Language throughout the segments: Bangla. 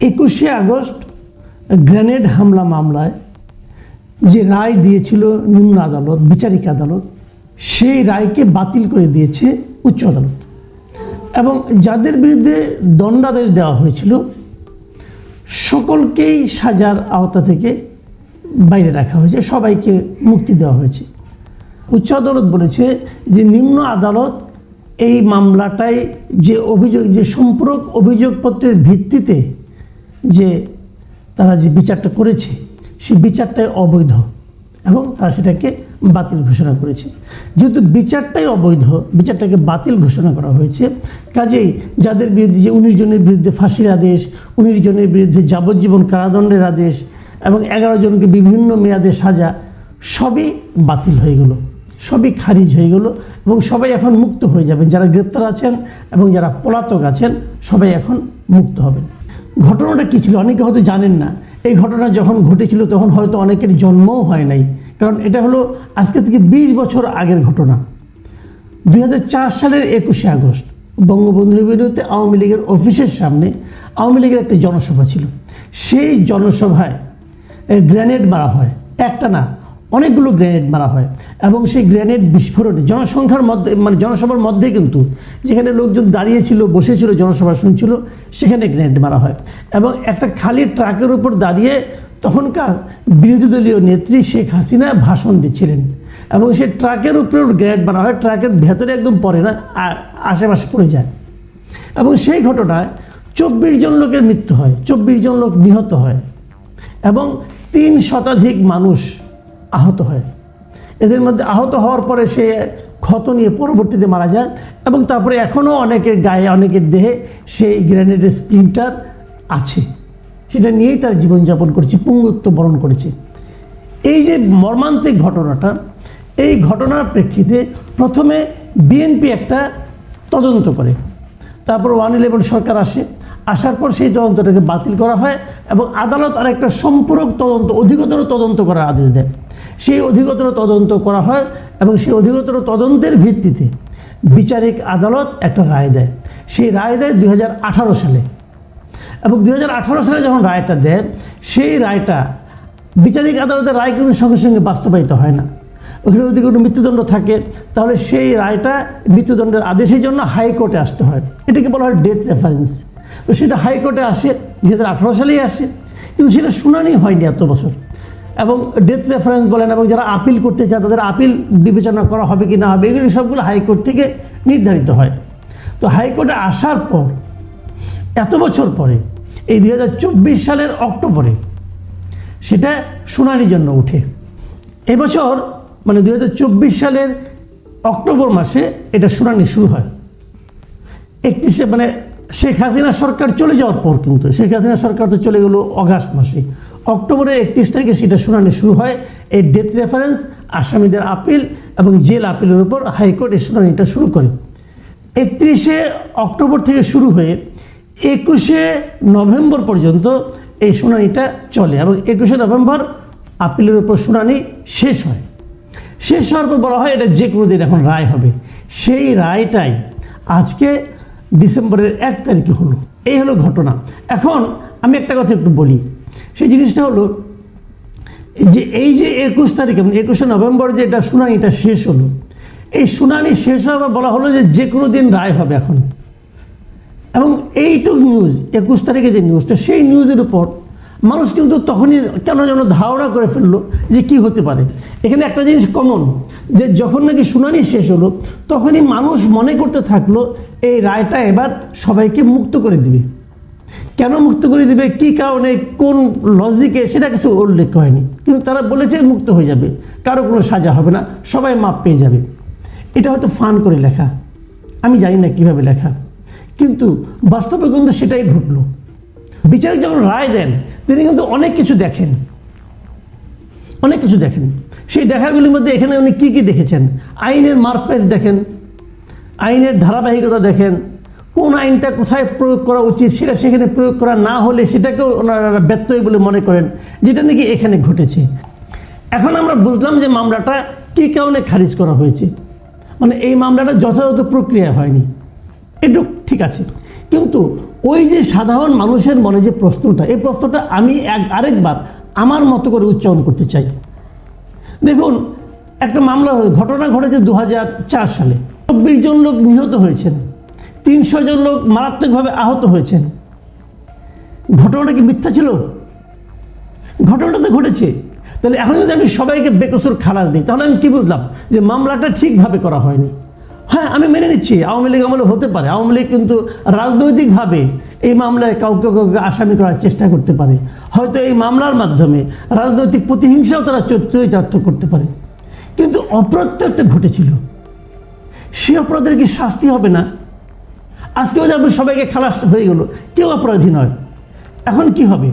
একুশে আগস্ট গ্রেনেড হামলা মামলায় যে রায় দিয়েছিল নিম্ন আদালত, বিচারিক আদালত, সেই রায়কে বাতিল করে দিয়েছে উচ্চ আদালত। এবং যাদের বিরুদ্ধে দণ্ডাদেশ দেওয়া হয়েছিল, সকলকেই সাজার আওতা থেকে বাইরে রাখা হয়েছে, সবাইকে মুক্তি দেওয়া হয়েছে। উচ্চ আদালত বলেছে যে নিম্ন আদালত এই মামলাটায় যে অভিযোগ, যে সম্পূরক অভিযোগপত্রের ভিত্তিতে যে তারা যে বিচারটা করেছে, সেই বিচারটাই অবৈধ এবং তারা সেটাকে বাতিল ঘোষণা করেছে। যেহেতু বিচারটাই অবৈধ, বিচারটাকে বাতিল ঘোষণা করা হয়েছে, কাজেই যাদের বিরুদ্ধে যে উনিশ জনের বিরুদ্ধে ফাঁসির আদেশ, উনিশ জনের বিরুদ্ধে যাবজ্জীবন কারাদণ্ডের আদেশ এবং এগারো জনকে বিভিন্ন মেয়াদে সাজা, সবই বাতিল হয়ে গেল। সবই খারিজ হয়ে গেল এবং সবাই এখন মুক্ত হয়ে যাবেন। যারা গ্রেপ্তার আছেন এবং যারা পলাতক আছেন, সবাই এখন মুক্ত হবেন। ঘটনাটা কী ছিল? অনেকে হয়তো জানেন না। এই ঘটনা যখন ঘটেছিল, তখন হয়তো অনেকের জন্মও হয় নাই। কারণ এটা হলো আজকে থেকে বিশ বছর আগের ঘটনা। দুই হাজার চার সালের একুশে আগস্ট বঙ্গবন্ধু বিরুদ্ধে আওয়ামী লীগের অফিসের সামনে আওয়ামী লীগের একটা জনসভা ছিল। সেই জনসভায় গ্রেনেড মারা হয়। একটা না অনেকগুলো গ্রেনেড মারা হয় এবং সেই গ্রেনেড বিস্ফোরণে, জনসংখ্যার মধ্যে মানে জনসভার মধ্যে কিন্তু যেখানে লোকজন দাঁড়িয়েছিল, বসেছিল, জনসভা শুনছিল, সেখানে গ্রেনেড মারা হয়। এবং একটা খালি ট্রাকের উপর দাঁড়িয়ে তখনকার বিরোধী দলীয় নেত্রী শেখ হাসিনা ভাষণ দিচ্ছিলেন। এবং সেই ট্রাকের উপরে গ্রেনেড মারা হয়, ট্রাকের ভেতরে একদম পড়ে না আশেপাশে পড়ে যায়। এবং সেই ঘটনায় চব্বিশ জন লোকের মৃত্যু হয়, চব্বিশ জন লোক নিহত হয়। এবং তিন শতাধিক মানুষ আহত হয়। এদের মধ্যে আহত হওয়ার পরে সে ক্ষত নিয়ে পরবর্তীতে মারা যায় এবং তারপরে এখনও অনেকের গায়ে, অনেকের দেহে সেই গ্রেনেডের স্প্লিন্টার আছে। সেটা নিয়েই তার জীবনযাপন করেছে, পুঙ্গত্ব বরণ করেছে। এই যে মর্মান্তিক ঘটনাটা, এই ঘটনার প্রেক্ষিতে প্রথমে বিএনপি একটা তদন্ত করে। তারপর ওয়ান ইলেভেন সরকার আসে। আসার পর সেই তদন্তটাকে বাতিল করা হয় এবং আদালত আর একটা সম্পূরক তদন্ত, অধিকতর তদন্ত করার আদেশ দেয় সেই অধিকতর তদন্ত করা হয় এবং সেই অধিকতর তদন্তের ভিত্তিতে বিচারিক আদালত একটা রায় দেয়। সেই রায় দেয় দুই হাজার আঠারো সালে। এবং দু হাজার আঠারো সালে যখন রায়টা দেয়, সেই রায়টা বিচারিক আদালতের রায় কিন্তু সঙ্গে সঙ্গে বাস্তবায়িত হয় না। ওখানে যদি কোনো মৃত্যুদণ্ড থাকে, তাহলে সেই রায়টা মৃত্যুদণ্ডের আদেশের জন্য হাইকোর্টে আসতে হয়। এটাকে বলা হয় ডেথ রেফারেন্স। তো সেটা হাইকোর্টে আসে, দুই হাজার আঠারো সালেই আসে। কিন্তু সেটা শুনানি হয়নি এত বছর। এবং ডেথ রেফারেন্স বলেন এবং যারা আপিল করতে চায়, তাদের আপিল বিবেচনা করা হবে কি না হবে, এগুলি সবগুলো হাইকোর্ট থেকে নির্ধারিত হয়। তো হাইকোর্টে আসার পর, এত বছর পরে, এই দু হাজার চব্বিশ সালের অক্টোবরে, সেটা শুনানির জন্য উঠে। এবছর মানে দু হাজার চব্বিশ সালের অক্টোবর মাসে এটা শুনানি শুরু হয়। একত্রিশে মানে শেখ হাসিনা সরকার চলে যাওয়ার পর কিন্তু, শেখ হাসিনা সরকার তো চলে গেলো অগাস্ট মাসে। অক্টোবরের একত্রিশ তারিখে সেটা শুনানি শুরু হয়। এই ডেথ রেফারেন্স আসামিদের আপিল এবং জেল আপিলের উপর হাইকোর্ট এই শুনানিটা শুরু করে। একত্রিশে অক্টোবর থেকে শুরু হয়ে একুশে নভেম্বর পর্যন্ত এই শুনানিটা চলে এবং একুশে নভেম্বর আপিলের উপর শুনানি শেষ হয়। শেষ হওয়ার পর বলা হয় এটা যে কোনো দিন এখন রায় হবে। সেই রায়টাই আজকে ডিসেম্বরের এক তারিখে হলো। এই হলো ঘটনা। এখন আমি একটা কথা একটু বলি। সেই জিনিসটা হলো যে এই যে একুশ তারিখে মানে একুশে নভেম্বর যে এটা শুনানিটা শেষ হলো। এই শুনানি শেষ হওয়ার বলা হলো যে যে কোনো দিন রায় হবে এখন। এবং এইটুক নিউজ একুশ তারিখে যে নিউজটা সেই নিউজের উপর মানুষ কিন্তু তখনই কেন যেন ধারণা করে ফেলল যে কি হতে পারে। এখানে একটা জিনিস কমন যে যখন নাকি শুনানি শেষ হলো, তখনই মানুষ মনে করতে থাকল এই রায়টা এবার সবাইকে মুক্ত করে দিবে। কেন মুক্ত করে দিবে? কি কারণে? কোন লজিকে সেটা কিছু উল্লেখ হয়নি। কিন্তু তারা বলেছে মুক্ত হয়ে যাবে। কারও কোনো সাজা হবে না। সবাই মাপ পেয়ে যাবে। এটা হয়তো ফান করে লেখা। আমি জানি না কীভাবে লেখা। কিন্তু বাস্তবে কিন্তু সেটাই ঘটলো। বিচারক যখন রায় দেন, তিনি কিন্তু অনেক কিছু দেখেন। অনেক কিছু দেখেন। সেই দেখাগুলির মধ্যে এখানে উনি কী কী দেখেছেন? আইনের মারপেজ দেখেন। আইনের ধারাবাহিকতা দেখেন। কোন আইনটা কোথায় প্রয়োগ করা উচিত, সেটা সেখানে প্রয়োগ করা না হলে সেটাকেও ওনারা ব্যত্যয় বলে মনে করেন, যেটা নাকি এখানে ঘটেছে। এখন আমরা বুঝলাম যে মামলাটা কী কারণে খারিজ করা হয়েছে। মানে এই মামলাটা যথাযথ প্রক্রিয়া হয়নি। এটুক ঠিক আছে। কিন্তু ওই যে সাধারণ মানুষের মনে যে প্রশ্নটা, এই প্রশ্নটা আমি এক, আরেকবার আমার মতো করে উচ্চারণ করতে চাই। দেখুন, একটা মামলা ঘটনা ঘটেছে দু হাজার চার সালে। চব্বিশ জন লোক নিহত হয়েছেন। তিনশো জন লোক মারাত্মকভাবে আহত হয়েছেন। ঘটনাটা কি মিথ্যা ছিল? ঘটনাটা তো ঘটেছে। তাহলে এখন যদি আমি সবাইকে বেকসুর খালাস দিই, তাহলে আমি কি বুঝলাম যে মামলাটা ঠিকভাবে করা হয়নি? হ্যাঁ আমি মেনে নিচ্ছি, আওয়ামী লীগ আমলে হতে পারে। আওয়ামী লীগ কিন্তু রাজনৈতিকভাবে এই মামলায় কাউকে কাউকে আসামি করার চেষ্টা করতে পারে। হয়তো এই মামলার মাধ্যমে রাজনৈতিক প্রতিহিংসাও তারা চর- চরিতার্থ করতে পারে। কিন্তু অপরাধ তো একটা ঘটেছিল। সে অপরাধের কি শাস্তি হবে না? আজকেও যেমন সবাইকে খালাস হয়ে গেল, কেউ অপরাধী নয়। এখন কি হবে?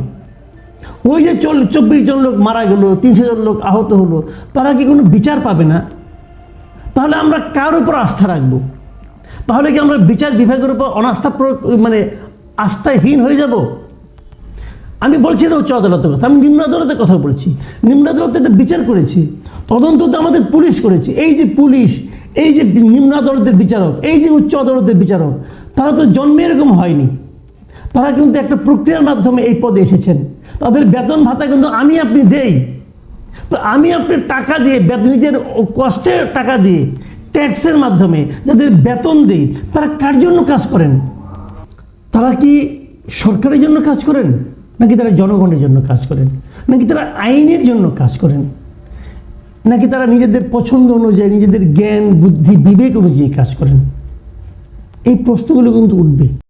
ওই যে চল, চব্বিশ জন লোক মারা গেল, তিনশো জন লোক আহত হলো, তারা কি কোনো বিচার পাবে না? তাহলে আমরা কার উপর আস্থা রাখব? তাহলে কি আমরা বিচার বিভাগের উপর অনাস্থা মানে আস্থাহীন হয়ে যাব? আমি বলছি না উচ্চ আদালতের কথা, আমি নিম্ন আদালতের কথা বলছি। নিম্ন আদালত একটা বিচার করেছি, তদন্ত তো আমাদের পুলিশ করেছে। এই যে পুলিশ, এই যে নিম্ন আদালতের বিচারক, এই যে উচ্চ আদালতের বিচারক তারা তো জন্মে এরকম হয়নি। তারা কিন্তু একটা প্রক্রিয়ার মাধ্যমে এই পদে এসেছেন। তাদের বেতন ভাতা কিন্তু আমি আপনি দেই। তো আমি আপনি টাকা দিয়ে নিজের কষ্টের টাকা দিয়ে, ট্যাক্সের মাধ্যমে যাদের বেতন দিই, তারা কার জন্য কাজ করেন? তারা কি সরকারের জন্য কাজ করেন? নাকি তারা জনগণের জন্য কাজ করেন? নাকি তারা আইনের জন্য কাজ করেন? নাকি তারা নিজেদের পছন্দ অনুযায়ী, নিজেদের জ্ঞান, বুদ্ধি, বিবেক অনুযায়ী কাজ করেন? এই প্রশ্নগুলো কিন্তু উঠবে।